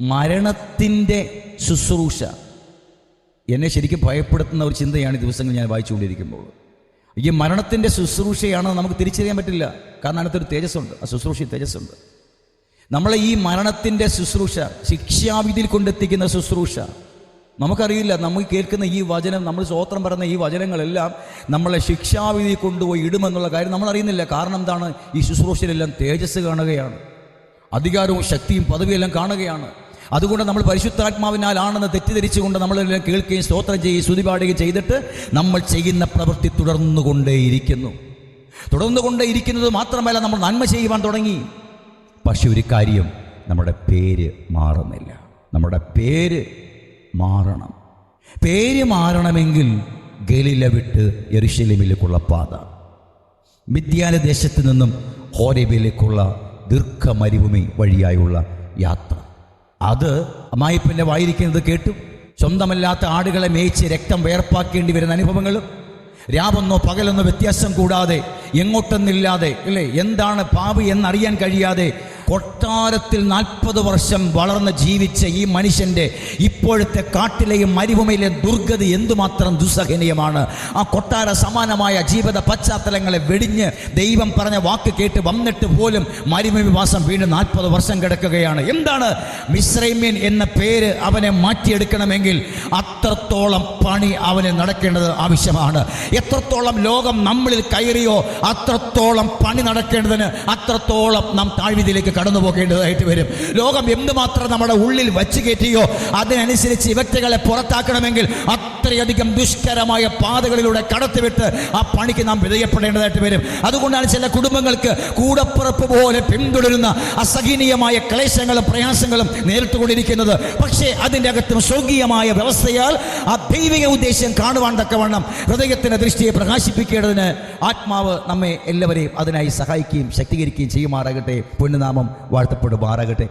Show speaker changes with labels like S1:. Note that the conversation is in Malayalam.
S1: മരണത്തിന്റെ ശുശ്രൂഷ. എന്നെ ശരിക്കും ഭയപ്പെടുത്തുന്ന ഒരു ചിന്തയാണ് ഈ ദിവസങ്ങൾ ഞാൻ വായിച്ചുകൊണ്ടിരിക്കുമ്പോൾ. ഈ മരണത്തിന്റെ ശുശ്രൂഷയാണെന്ന് നമുക്ക് തിരിച്ചറിയാൻ പറ്റില്ല. കാരണം അതിനകത്തൊരു തേജസ്സുണ്ട്. ആ ശുശ്രൂഷയിൽ തേജസ്സുണ്ട്. നമ്മളെ ഈ മരണത്തിന്റെ ശുശ്രൂഷ ശിക്ഷാവിധിയിൽ കൊണ്ടെത്തിക്കുന്ന ശുശ്രൂഷ നമുക്കറിയില്ല. നമ്മൾ കേൾക്കുന്ന ഈ വചനം നമ്മൾ സ്വോത്രം പറയുന്ന ഈ വചനങ്ങളെല്ലാം നമ്മളെ ശിക്ഷാവിധി കൊണ്ടുപോയി ഇടുമെന്നുള്ള കാര്യം നമ്മൾ അറിയുന്നില്ല. കാരണം എന്താണ്? ഈ ശുശ്രൂഷയിലെല്ലാം തേജസ് കാണുകയാണ്. അധികാരവും ശക്തിയും പദവിയെല്ലാം കാണുകയാണ്. അതുകൊണ്ട് നമ്മൾ പരിശുദ്ധാത്മാവിനാലാണെന്ന് തെറ്റിദ്ധരിച്ചുകൊണ്ട് നമ്മളെല്ലാം കേൾക്കുകയും സ്തോത്രം ചെയ്യുകയും സ്തുതി പാടുകയും ചെയ്തിട്ട് നമ്മൾ ചെയ്യുന്ന പ്രവൃത്തി തുടർന്നുകൊണ്ടേയിരിക്കുന്നു. തുടർന്നുകൊണ്ടേയിരിക്കുന്നത് മാത്രമല്ല നമ്മൾ നന്മ ചെയ്യുവാൻ തുടങ്ങി. പക്ഷെ ഒരു കാര്യം നമ്മുടെ പേര് മാറുന്നില്ല. നമ്മുടെ പേര് മാറണം. പേര് മാറണമെങ്കിൽ ഗലീല വിട്ട് എറിശലിമിലേക്കുള്ള പാത. മിഥ്യാന ദേശത്ത് നിന്നും ഹോരബിലേക്കുള്ള ദീർഘ മരുഭൂമി വഴിയായുള്ള യാത്ര. അത് അമ്മായിപ്പന്റെ വായിരിക്കുന്നത് കേട്ടു. സ്വന്തമല്ലാത്ത ആടുകളെ മേയിച്ച് രക്തം വേർപ്പാക്കേണ്ടി വരുന്ന അനുഭവങ്ങളും രാവെന്നോ പകലെന്നോ വ്യത്യാസം കൂടാതെ എങ്ങോട്ടെന്നില്ലാതെ അല്ലേ? എന്താണ് പാവ് എന്നറിയാൻ കഴിയാതെ കൊട്ടാരത്തിൽ നാൽപ്പത് വർഷം വളർന്ന് ജീവിച്ച ഈ മനുഷ്യന്റെ ഇപ്പോഴത്തെ കാട്ടിലെയും മരുഭൂമിയിലെയും ദുർഗതി എന്തുമാത്രം ദുസ്സഹനീയമാണ്. ആ കൊട്ടാര സമാനമായ ജീവിത പശ്ചാത്തലങ്ങളെ വെടിഞ്ഞ് ദൈവം പറഞ്ഞ വാക്ക് കേട്ട് വന്നിട്ട് പോലും മരുഭൂമി വാസം വീണ്ടും നാൽപ്പത് വർഷം കിടക്കുകയാണ്. എന്താണ്? മിശ്രൈമ്യൻ എന്ന പേര് അവനെ മാറ്റിയെടുക്കണമെങ്കിൽ അത്രത്തോളം പണി അവന് നടക്കേണ്ടത് ആവശ്യമാണ്. എത്രത്തോളം ലോകം നമ്മളിൽ കയറിയോ അത്രത്തോളം പണി നടക്കേണ്ടതിന് അത്രത്തോളം നാം താഴ്വിധിയിലേക്ക് കടന്നു പോകേണ്ടതായിട്ട് വരും. ലോകം എന്തുമാത്രം നമ്മുടെ ഉള്ളിൽ വച്ച് കയറ്റിയോ അതിനനുസരിച്ച് വ്യക്തികളെ പുറത്താക്കണമെങ്കിൽ അത്രയധികം ദുഷ്കരമായ പാതകളിലൂടെ കടത്തിവിട്ട് ആ പണിക്ക് നാം വിധേയപ്പെടേണ്ടതായിട്ട് വരും. അതുകൊണ്ടാണ് ചില കുടുംബങ്ങൾക്ക് കൂടപ്പുറപ്പ് പോലെ പിന്തുടരുന്ന അസഹനീയമായ ക്ലേശങ്ങളും പ്രയാസങ്ങളും നേരിട്ടുകൊണ്ടിരിക്കുന്നത്. പക്ഷേ അതിന്റെ അകത്തും സ്വർഗീയമായ വ്യവസ്ഥയാൽ ആ ദൈവിക ഉദ്ദേശ്യം കാണുവാൻ തക്കവണ്ണം ഹൃദയത്തിന് ദൃഷ്ടിയെ പ്രകാശിപ്പിക്കേണ്ടതിന് ആത്മാവ് നമ്മെ എല്ലാവരെയും അതിനായി സഹായിക്കുകയും ശക്തീകരിക്കുകയും ചെയ്യുമാറാകട്ടെ. പൊന്നുനാമം. വാഴ്ത്തപ്പെടുമാറാകട്ടെ.